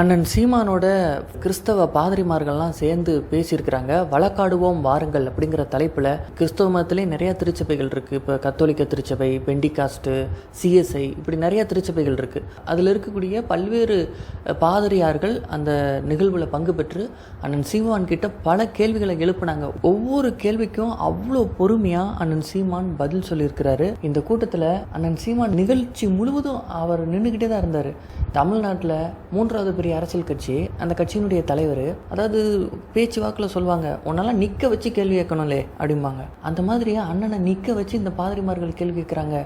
அண்ணன் சீமானோட கிறிஸ்தவ பாதிரிமார்கள்லாம் சேர்ந்து பேசியிருக்கிறாங்க. வழக்காடுவோம் வாருங்கள் அப்படிங்கிற தலைப்பில் கிறிஸ்தவ மதத்திலே நிறைய திருச்சபைகள் இருக்குது இப்போ கத்தோலிக்க திருச்சபை பெண்டிகாஸ்ட்டு சிஎஸ்ஐ இப்படி நிறைய திருச்சபைகள் இருக்குது அதில் இருக்கக்கூடிய பல்வேறு பாதிரியார்கள் அந்த நிகழ்வில் பங்கு பெற்று அண்ணன் சீமான் கிட்ட பல கேள்விகளை எழுப்புனாங்க. ஒவ்வொரு கேள்விக்கும் அவ்வளோ பொறுமையாக அண்ணன் சீமான் பதில் சொல்லியிருக்கிறாரு. இந்த கூட்டத்தில் அண்ணன் சீமான் நிகழ்ச்சி முழுவதும் அவர் நின்றுக்கிட்டே தான் இருந்தார். தமிழ்நாட்டில் மூன்றாவது பெரிய அரசியல் கட்சி அந்த கட்சியினுடைய தலைவர் அதாவது பேச்சு வாக்கில் சொல்லுவாங்க உன்னெல்லாம் நிற்க வச்சு கேள்வி கேட்கணும்லே அப்படிம்பாங்க. அந்த மாதிரி அண்ணனை நிற்க வச்சு இந்த பாதிரிமார்கள் கேள்வி கேட்குறாங்க.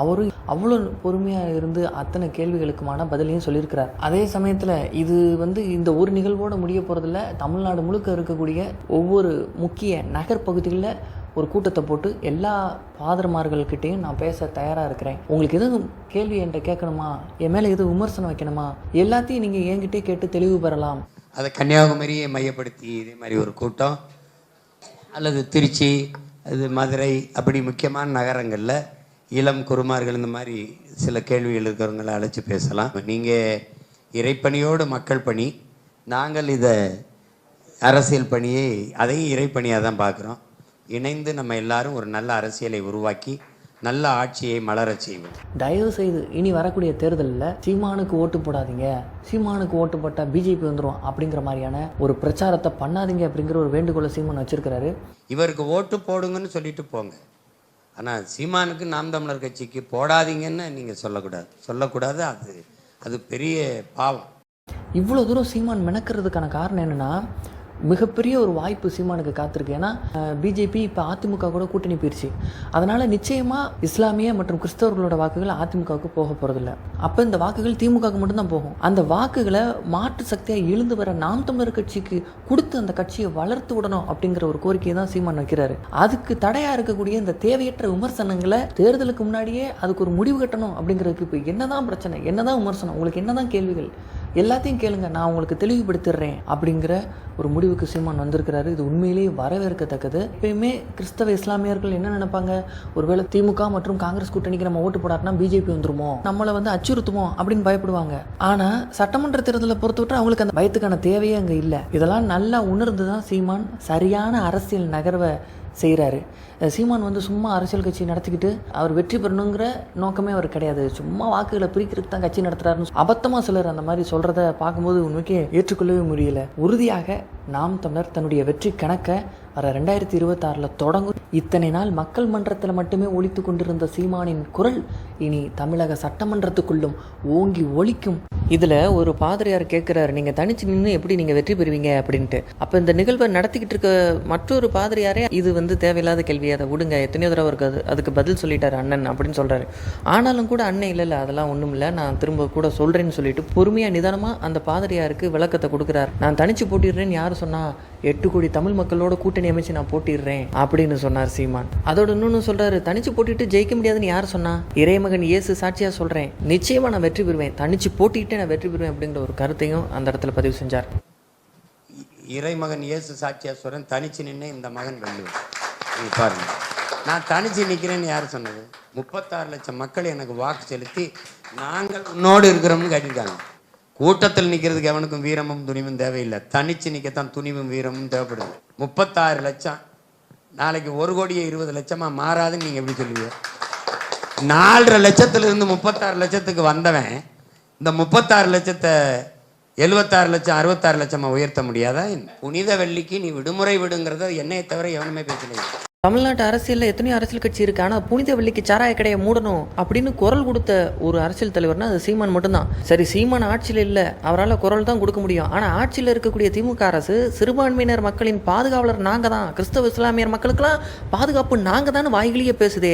அவரும் அவ்வளோ பொறுமையாக இருந்து அத்தனை கேள்விகளுக்குமான பதிலையும் சொல்லியிருக்கிறார். அதே சமயத்தில் இது வந்து இந்த ஒரு நிகழ்வோடு முடிய போகிறதில்ல தமிழ்நாடு முழுக்க இருக்கக்கூடிய ஒவ்வொரு முக்கிய நகர்ப்பகுதிகளில் ஒரு கூட்டத்தை போட்டு எல்லா பாதர்மார்கள்கிட்டையும் நான் பேச தயாராக இருக்கிறேன். உங்களுக்கு எதுவும் கேள்வி என்கிட்ட கேட்கணுமா? என் மேலே எதுவும் விமர்சனம் வைக்கணுமா? எல்லாத்தையும் நீங்கள் என்கிட்டே கேட்டு தெளிவு பெறலாம். அதை கன்னியாகுமரியை மையப்படுத்தி இதே மாதிரி ஒரு கூட்டம். அல்லது திருச்சி அது மதுரை அப்படி முக்கியமான நகரங்களில் இளம் குருமார்கள் இந்த மாதிரி சில கேள்விகள் இருக்கிறவங்கள அழைச்சி பேசலாம். நீங்கள் இறைப்பணியோடு மக்கள் பணி. நாங்கள் இதை அரசியல் பணியை அதையும் இறைப்பணியாக தான் பார்க்குறோம். இணைந்து நம்ம எல்லாரும் ஒரு நல்ல அரசியலை உருவாக்கி நல்ல ஆட்சியை மலரச் செய்வோம். தயவு செய்து இனி வரக்கூடிய தேர்தலில் சீமானுக்கு ஓட்டு போடாதீங்க. சீமானுக்கு ஓட்டு போட்டால் பிஜேபி வந்துடும் அப்படிங்கிற மாதிரியான ஒரு பிரச்சாரத்தை பண்ணாதீங்க அப்படிங்கிற ஒரு வேண்டுகோளை சீமான் வச்சிருக்கிறாரு. இவருக்கு ஓட்டு போடுங்கன்னு சொல்லிட்டு போங்க. ஆனால் சீமானுக்கு நாம் தமிழர் கட்சிக்கு போடாதீங்கன்னு நீங்கள் சொல்லக்கூடாது. சொல்லக்கூடாது அது அது பெரிய பாவம். இவ்வளோ தூரம் சீமான் மெனக்கிறதுக்கான காரணம் என்னன்னா மிகப்பெரிய ஒரு வாய்ப்பு சீமானுக்கு காத்திருக்கு. ஏன்னா பிஜேபி இப்போ அதிமுக கூட கூட்டணி போயிடுச்சு அதனால் நிச்சயமாக இஸ்லாமிய மற்றும் கிறிஸ்தவர்களோட வாக்குகள் அதிமுகவுக்கு போக போகிறதில்ல அப்போ இந்த வாக்குகள் திமுகவுக்கு மட்டும்தான் போகும். அந்த வாக்குகளை மாற்று சக்தியாக எழுந்து வர நாம் தமிழர் கட்சிக்கு கொடுத்து அந்த கட்சியை வளர்த்து விடணும் அப்படிங்கிற ஒரு கோரிக்கையை தான் சீமான் வைக்கிறாரு. அதுக்கு தடையாக இருக்கக்கூடிய இந்த தேவையற்ற விமர்சனங்களை தேர்தலுக்கு முன்னாடியே அதுக்கு ஒரு முடிவு கட்டணும் அப்படிங்கிறதுக்கு இப்போ என்னதான் பிரச்சனை என்னதான் விமர்சனம் உங்களுக்கு என்னதான் கேள்விகள்? எல்லாத்தையும் கேளுங்க நான் உங்களுக்கு தெளிவுபடுத்திடுறேன் அப்படிங்கிற ஒரு முடிவுக்கு சீமான் வந்திருக்கிறாரு. இது உண்மையிலேயே வரவேற்கத்தக்கது. எப்பயுமே கிறிஸ்தவ இஸ்லாமியர்கள் என்ன நினைப்பாங்க? ஒருவேளை திமுக மற்றும் காங்கிரஸ் கூட்டணிக்கு நம்ம ஓட்டு போடாட்டினா பிஜேபி வந்துருமோ? நம்மளை வந்து அச்சுறுத்துமோ அப்படின்னு பயப்படுவாங்க. ஆனா சட்டமன்ற தேர்தலை பொறுத்தவரை அவங்களுக்கு அந்த பயத்துக்கான தேவையே அங்கே இல்லை. இதெல்லாம் நல்லா உணர்ந்து தான் சீமான் சரியான அரசியல் நகர்வை செய்கிறாரு சீமான் வந்து சும்மா அரசியல் கட்சி நடத்திக்கிட்டு அவர் வெற்றி பெறணுங்கிற நோக்கமே அவர் கிடையாது. சும்மா வாக்குகளை பிரிக்கிறதுக்கு தான் கட்சி நடத்துறாருன்னு அபத்தமாக சிலர் அந்த மாதிரி சொல்கிறத பார்க்கும்போது உண்மைக்கே ஏற்றுக்கொள்ளவே முடியல. உறுதியாக நாம் தமிழர் தன்னுடைய வெற்றி கணக்கை வர ரெண்டாயிரத்தி இருபத்தாறில் தொடங்கும். இத்தனை நாள் மக்கள் மன்றத்தில் மட்டுமே ஒழித்து கொண்டிருந்த சீமானின் குரல் இனி தமிழக சட்டமன்றத்துக்குள்ளும் ஓங்கி ஒழிக்கும். இதில் ஒரு பாதிரியார் கேட்குறாரு நீங்கள் தனிச்சு நின்று எப்படி நீங்கள் வெற்றி பெறுவீங்க? அப்படின்ட்டு. அப்போ இந்த நிகழ்வை நடத்திக்கிட்டு இருக்க மற்றொரு பாதிரியாரே இது வந்து தேவையில்லாத கேள்வி அதை விடுங்க. எத்தனையோ தடவை இருக்கு அது அதுக்கு பதில் சொல்லிட்டார் அண்ணன் அப்படின்னு சொல்கிறாரு ஆனாலும் கூட அண்ணன் இல்லை இல்லை அதெல்லாம் ஒன்றும் இல்லை. நான் திரும்ப கூட சொல்கிறேன்னு சொல்லிட்டு பொறுமையாக நிதானமாக அந்த பாதிரியாருக்கு விளக்கத்தை கொடுக்குறாரு. நான் தனிச்சு போட்டிடுறேன்னு யார் சொன்னா எட்டு கோடி தமிழ் மக்களோட கூட்டணி அமைச்சு நான் போட்டிடுறேன் அப்படின்னு சொன்னார் சீமான். அதோட இன்னொன்று சொல்றாரு தனிச்சு போட்டிட்டு ஜெயிக்க முடியாதுன்னு யார் சொன்னா? இறைமகன் இயேசு சாட்சியா சொல்றேன் நிச்சயமா நான் வெற்றி பெறுவேன் தனிச்சு போட்டிட்டு நான் வெற்றி பெறுவேன் அப்படிங்கிற ஒரு கருத்தையும் அந்த இடத்துல பதிவு செஞ்சார். இறைமகன் இயேசு சாட்சியாசுரன் தனிச்சு நின்று இந்த மகன் வெல்லுவேன் பாருங்க. நான் தனிச்சு நிற்கிறேன்னு யார் சொன்னது? முப்பத்தாறு லட்சம் மக்கள் எனக்கு வாக்கு செலுத்தி நாங்கள் உன்னோடு இருக்கிறோம்னு கேட்டிருக்காங்க. கூட்டத்தில் நிற்கிறதுக்கு எவனுக்கும் வீரமும் துணிவும் தேவையில்லை. தனிச்சு நிற்கத்தான் துணிவும் வீரமும் தேவைப்படுது. முப்பத்தாறு லட்சம். நாளைக்கு ஒரு கோடியே இருபது லட்சமாக மாறாதுன்னு நீங்கள் எப்படி சொல்லுவீங்க? நாலரை லட்சத்திலிருந்து முப்பத்தாறு லட்சத்துக்கு வந்தவன் இந்த முப்பத்தாறு லட்சத்தை எழுபத்தாறு லட்சம் அறுபத்தாறு லட்சமாக உயர்த்த முடியாதா? புனித வெள்ளிக்கு நீ விடுமுறை விடுங்கிறத என்னையை தவிர எவனுமே பேசலையே. தமிழ்நாட்டு அரசியலில் எத்தனையோ அரசியல் கட்சி இருக்கு. ஆனால் புனித வெள்ளிக்கு சாராய கடையை மூடணும் அப்படின்னு குரல் கொடுத்த ஒரு அரசியல் தலைவர்னா அது சீமான் மட்டும்தான். சரி சீமான் ஆட்சியில் இல்லை. அவரால் குரல் தான் கொடுக்க முடியும். ஆனால் ஆட்சியில் இருக்கக்கூடிய திமுக அரசு சிறுபான்மையினர் மக்களின் பாதுகாவலர் நாங்கள் தான். கிறிஸ்தவ இஸ்லாமியர் மக்களுக்கெல்லாம் பாதுகாப்பு நாங்கள் தான் வாய்கிலேயே பேசுதே.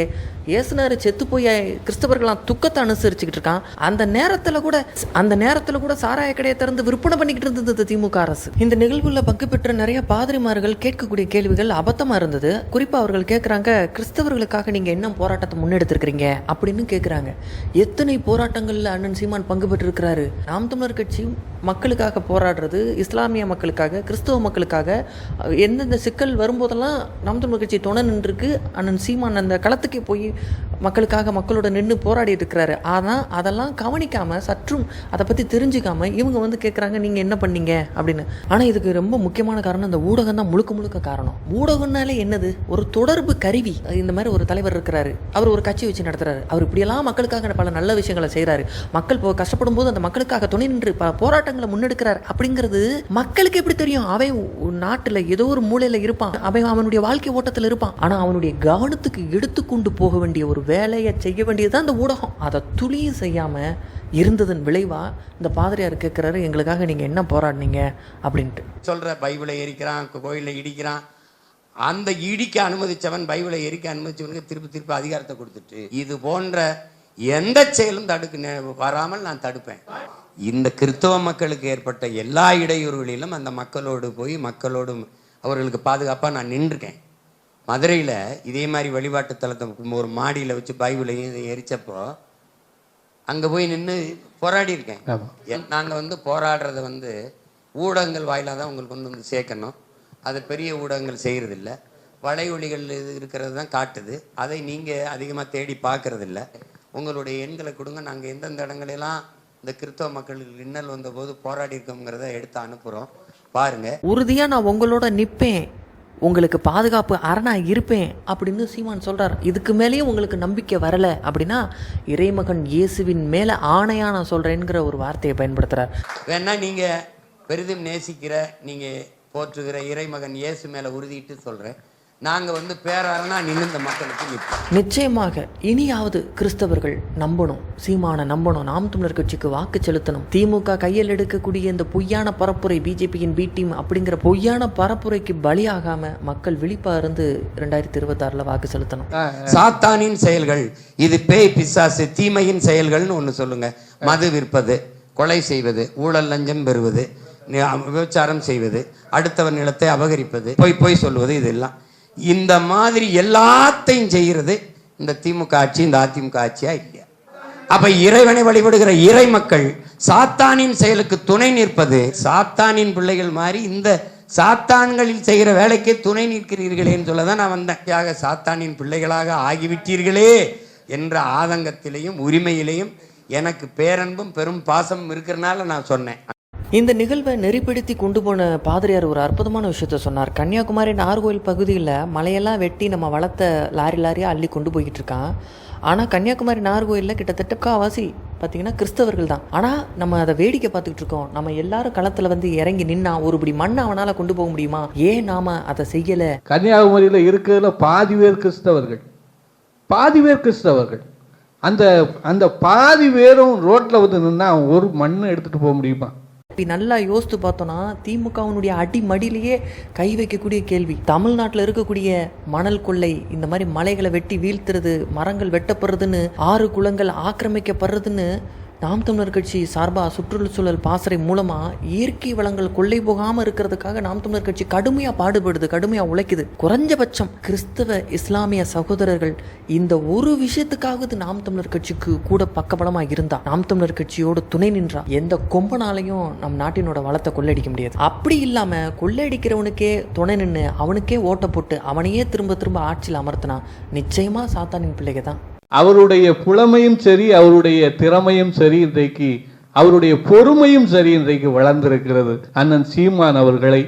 ஏசுனார் செத்து போய் கிறிஸ்தவர்களாம் துக்கத்தை அனுசரிச்சுக்கிட்டு இருக்கான். அந்த நேரத்தில் கூட அந்த நேரத்தில் கூட சாராய கடையை திறந்து விற்பனை பண்ணிக்கிட்டு இருந்தது திமுக அரசு. இந்த நிகழ்வுல பங்கு பெற்ற நிறைய பாதிரிமார்கள் கேட்கக்கூடிய கேள்விகள் அபத்தமாக இருந்தது. குறிப்பாக அவர்கள் கேட்குறாங்க கிறிஸ்தவர்களுக்காக நீங்கள் என்ன போராட்டத்தை முன்னெடுத்திருக்கிறீங்க? அப்படின்னு கேட்குறாங்க எத்தனை போராட்டங்களில் அண்ணன் சீமான் பங்கு பெற்றிருக்கிறாரு? நாம் தமிழர் கட்சியும் மக்களுக்காக போராடுறது இஸ்லாமிய மக்களுக்காக கிறிஸ்தவ மக்களுக்காக எந்தெந்த சிக்கல் வரும்போதெல்லாம் நாம் தமிழர் கட்சி துணை நின்றுருக்கு. அண்ணன் சீமான் அந்த களத்துக்கே போய் மக்களுக்காக மக்களோட நின்று போராடி இருக்கிறாரு. ஆனால் அதெல்லாம் கவனிக்காமல் சற்றும் அதை பற்றி தெரிஞ்சுக்காமல் இவங்க வந்து கேட்குறாங்க நீங்கள் என்ன பண்ணீங்க? அப்படின்னு. ஆனால் இதுக்கு ரொம்ப முக்கியமான காரணம் இந்த ஊடகம் தான் முழுக்க முழுக்க காரணம். ஊடகம்னாலே என்னது? ஒரு தொடர்பு கருவி. இந்த மாதிரி ஒரு தலைவர் இருக்கிறாரு. அவர் ஒரு கட்சி வச்சு நடத்துறாரு. அவர் இப்படியெல்லாம் மக்களுக்காக பல நல்ல விஷயங்களை செய்கிறாரு மக்கள் இப்போ கஷ்டப்படும் போது அந்த மக்களுக்காக துணை நின்று பல போராட்டங்களை முன்னெடுக்கிறார் அப்படிங்கிறது மக்களுக்கு எப்படி தெரியும்? அவன் நாட்டில் ஏதோ ஒரு மூலையில் இருப்பான். அவன் அவனுடைய வாழ்க்கை ஓட்டத்தில் இருப்பான். ஆனால் அவனுடைய கவனத்துக்கு எடுத்துக்கொண்டு போக வேண்டிய ஒரு வேலையை செய்ய வேண்டியது தான் இந்த ஊடகம். அதை துளியும் செய்யாமல் இருந்ததன் விளைவா இந்த பாதிரியார் கேட்குறாரு எங்களுக்காக நீங்கள் என்ன போராடினீங்க? அப்படின்ட்டு. சொல்ற பைபிளை எரிக்கிறான் கோயிலை இடிக்கிறான். அந்த இடிக்க அனுமதிச்சவன் பைபிளை எரிக்க அனுமதிச்சவனுக்கு திருப்பி திருப்பி அதிகாரத்தை கொடுத்துட்டு இது போன்ற எந்த செயலும் தடுக்க வராமல் நான் தடுப்பேன். இந்த கிறிஸ்தவ மக்களுக்கு ஏற்பட்ட எல்லா இடையூறுகளிலும் அந்த மக்களோடு போய் மக்களோடு அவர்களுக்கு பாதுகாப்பாக நான் நின்றுருக்கேன். மதுரையில் இதே மாதிரி வழிபாட்டு தலத்தை ஒரு மாடியில் வச்சு பைபிளையும் எரிச்சப்போ அங்கே போய் நின்று போராடி இருக்கேன். நாங்கள் வந்து போராடுறத வந்து ஊடகங்கள் வாயிலாக தான் உங்களுக்கு கொண்டு வந்து சேர்க்கணும். அதை பெரிய ஊடகங்கள் செய்கிறதில்ல வலையொலிகள் இது இருக்கிறது தான் காட்டுது. அதை நீங்கள் அதிகமாக தேடி பார்க்கறதில்ல. உங்களுடைய எண்களை கொடுங்க. நாங்கள் எந்தெந்த இடங்களெல்லாம் இந்த கிறிஸ்தவ மக்களுக்கு இன்னல் வந்தபோது போராடி இருக்கோங்கிறத எடுத்து அனுப்புகிறோம் பாருங்கள் உறுதியாக நான் உங்களோட நிற்பேன் உங்களுக்கு பாதுகாப்பு அரணா இருப்பேன் அப்படின்னு சீமான் சொல்றார். இதுக்கு மேலேயும் உங்களுக்கு நம்பிக்கை வரல அப்படின்னா இறைமகன் இயேசுவின் மேலே ஆணையா நான் சொல்றேங்கிற ஒரு வார்த்தையை பயன்படுத்துறார். வேணா நீங்கள் பெரிதும் நேசிக்கிற நீங்கள் போற்றுகிற இறைமகன் இயேசு மேலே உறுதிட்டு சொல்கிறேன் நாங்கள் வந்து பேராரனா நின்று இந்த மக்களுக்கு நிற்போம். நிச்சயமாக இனியாவது கிறிஸ்தவர்கள் நம்பணும் சீமான நம்பணும் நாம் தமிழர் கட்சிக்கு வாக்கு செலுத்தணும். திமுக கையில் எடுக்கக்கூடிய இந்த பொய்யான பரப்புரை பிஜேபியின் பி டீம் அப்படிங்கிற பொய்யான பரப்புரைக்கு பலியாகாம மக்கள் விழிப்பா இருந்து ரெண்டாயிரத்தி இருபத்தாறுல வாக்கு செலுத்தணும். சாத்தானின் செயல்கள் இது பேய் பிசாசு தீமையின் செயல்கள்னு ஒன்று சொல்லுங்க. மது விற்பது கொலை செய்வது ஊழல் லஞ்சம் பெறுவது விபச்சாரம் செய்வது அடுத்தவர் நிலத்தை அபகரிப்பது பொய் பொய் சொல்வது இதெல்லாம் இந்த மாதிரி எல்லாத்தையும் செய்கிறது இந்த திமுக ஆட்சி இந்த அதிமுக ஆட்சியா இல்லையா? அப்ப இறைவனை வழிபடுகிற இறை மக்கள் சாத்தானின் செயலுக்கு துணை நிற்பது சாத்தானின் பிள்ளைகள் மாதிரி இந்த சாத்தான்களில் செய்கிற வேலைக்கே துணை நிற்கிறீர்களேன்னு சொல்ல தான் நான் வந்தேன். சாத்தானின் பிள்ளைகளாக ஆகிவிட்டீர்களே என்ற ஆதங்கத்திலையும் உரிமையிலையும் எனக்கு பேரன்பும் பெரும் பாசமும் இருக்கிறனால நான் சொன்னேன். இந்த நிகழ்வை நெறிப்படுத்தி கொண்டு போன பாதிரியார் ஒரு அற்புதமான விஷயத்த சொன்னார். கன்னியாகுமரி நார்கோயில் பகுதியில் மலையெல்லாம் வெட்டி நம்ம வளர்த்த லாரி லாரியாக அள்ளி கொண்டு போய்கிட்டு இருக்கான். ஆனால் கன்னியாகுமரி நார்கோயிலில் கிட்டத்தட்ட காவாசி பார்த்தீங்கன்னா கிறிஸ்தவர்கள் தான். ஆனால் நம்ம அதை வேடிக்கை பார்த்துக்கிட்டு இருக்கோம். நம்ம எல்லாரும் களத்தில் வந்து இறங்கி நின்னா ஒருபடி மண் மண்ணை அவனால் கொண்டு போக முடியுமா? ஏன் நாம அதை செய்யலை? கன்னியாகுமரியில் இருக்கிறதுல பாதி பேர் கிறிஸ்தவர்கள். பாதி பேர் கிறிஸ்தவர்கள். அந்த அந்த பாதி பேரும் ரோட்டில் வந்து நின்னா ஒரு மண்ணை எடுத்துகிட்டு போக முடியுமா? இப்படி நல்லா யோசித்து பார்த்தோன்னா திமுகவினுடைய அடிமடியிலேயே கை வைக்கக்கூடிய கேள்வி. தமிழ்நாட்டில் இருக்கக்கூடிய மணல் கொள்ளை இந்த மாதிரி மலைகளை வெட்டி வீழ்த்துறது மரங்கள் வெட்டப்படுறதுன்னு ஆறு குளங்கள் ஆக்கிரமிக்கப்படுறதுன்னு நாம் தமிழர் கட்சி சார்பாக சுற்றுச்சூழல் பாசறை மூலமாக இயற்கை வளங்கள் கொள்ளை போகாமல் இருக்கிறதுக்காக நாம் தமிழர் கட்சி கடுமையாக பாடுபடுது கடுமையாக உழைக்குது. குறைஞ்சபட்சம் கிறிஸ்தவ இஸ்லாமிய சகோதரர்கள் இந்த ஒரு விஷயத்துக்காவது நாம் தமிழர் கட்சிக்கு கூட பக்கபலமாக இருந்தா நாம் தமிழர் கட்சியோட துணை நின்றா எந்த கொம்பனாலையும் நம் நாட்டினோட வளத்தை கொள்ளையடிக்க முடியாது. அப்படி இல்லாமல் கொள்ளையடிக்கிறவனுக்கே துணை நின்று அவனுக்கே ஓட்ட போட்டு அவனையே திரும்ப திரும்ப ஆட்சியில் அமர்த்தினா நிச்சயமாக சாத்தானின் பிள்ளைங்க தான் அவருடைய புலமையும் சரி அவருடைய திறமையும் சரி இன்றைக்கு அவருடைய பொறுமையும் சரி இன்றைக்கு வளர்ந்திருக்கிறது. அண்ணன் சீமான் அவர்களை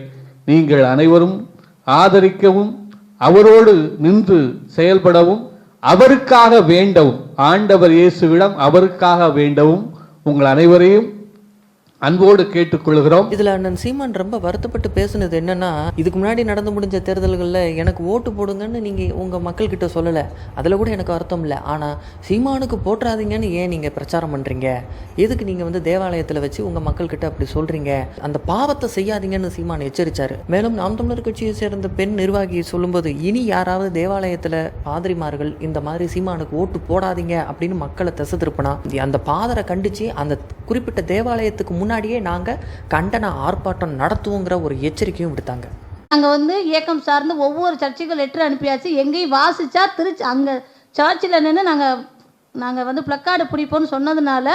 நீங்கள் அனைவரும் ஆதரிக்கவும் அவரோடு நின்று செயல்படவும் அவருக்காக வேண்டவும் ஆண்டவர் இயேசுவிடம் அவருக்காக வேண்டவும் உங்கள் அனைவரையும் அன்போடு கேட்டுக்கொள்கிறோம். இதுல அண்ணன் சீமான் ரொம்ப வருத்தப்பட்டு பேசுனது என்னன்னா இதுக்கு முன்னாடி நடந்து முடிஞ்ச தேர்தல்களில் எனக்கு ஓட்டு போடுங்கன்னு நீங்க உங்க மக்கள் கிட்ட சொல்லல. அதுல கூட எனக்கு அர்த்தம் இல்லை. ஆனா சீமானுக்கு போட்டுறாதீங்கன்னு ஏன் நீங்க பிரச்சாரம் பண்றீங்க? எதுக்கு நீங்க வந்து தேவாலயத்துல வச்சு உங்க மக்கள் கிட்ட அப்படி சொல்றீங்க? அந்த பாவத்தை செய்யாதீங்கன்னு சீமான் எச்சரிச்சாரு. மேலும் நாம் தமிழர் கட்சியை சேர்ந்த பெண் நிர்வாகி சொல்லும்போது இனி யாராவது தேவாலயத்துல பாதிரிமார்கள் இந்த மாதிரி சீமானுக்கு ஓட்டு போடாதீங்க அப்படின்னு மக்களை திசை திருப்பினா அந்த பாதரை கண்டிச்சு அந்த குறிப்பிட்ட தேவாலயத்துக்கு முன்னாடியே நாங்கள் கண்டன ஆர்ப்பாட்டம் நடத்துவோங்கிற ஒரு எச்சரிக்கையும் விடுத்தாங்க. நாங்கள் வந்து இயக்கம் சார்ந்து ஒவ்வொரு சர்ச்சுக்கும் லெட்டர் அனுப்பியாச்சு. எங்கேயும் வாசிச்சா திருச்சி அங்கே சர்ச்சில் நின்று நாங்கள் நாங்கள் வந்து பிளக்கார்டு பிடிப்போம்னு சொன்னதுனால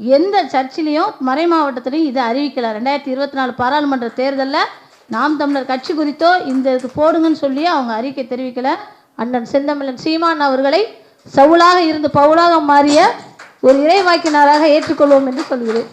எந்த சர்ச்சிலையும் மறை மாவட்டத்திலையும் இதை அறிவிக்கலை. ரெண்டாயிரத்தி இருபத்தி நாலு பாராளுமன்ற தேர்தலில் நாம் தமிழர் கட்சி குறித்தோ இந்த இதுக்கு போடுங்கன்னு சொல்லி அவங்க அறிக்கை தெரிவிக்கலை. அண்ணன் செந்தமிழன் சீமான் அவர்களை சவுலாக இருந்து பவுலாக மாறிய ஒரு இறைவாக்கினராக ஏற்றுக்கொள்வோம் என்று சொல்கிறேன்.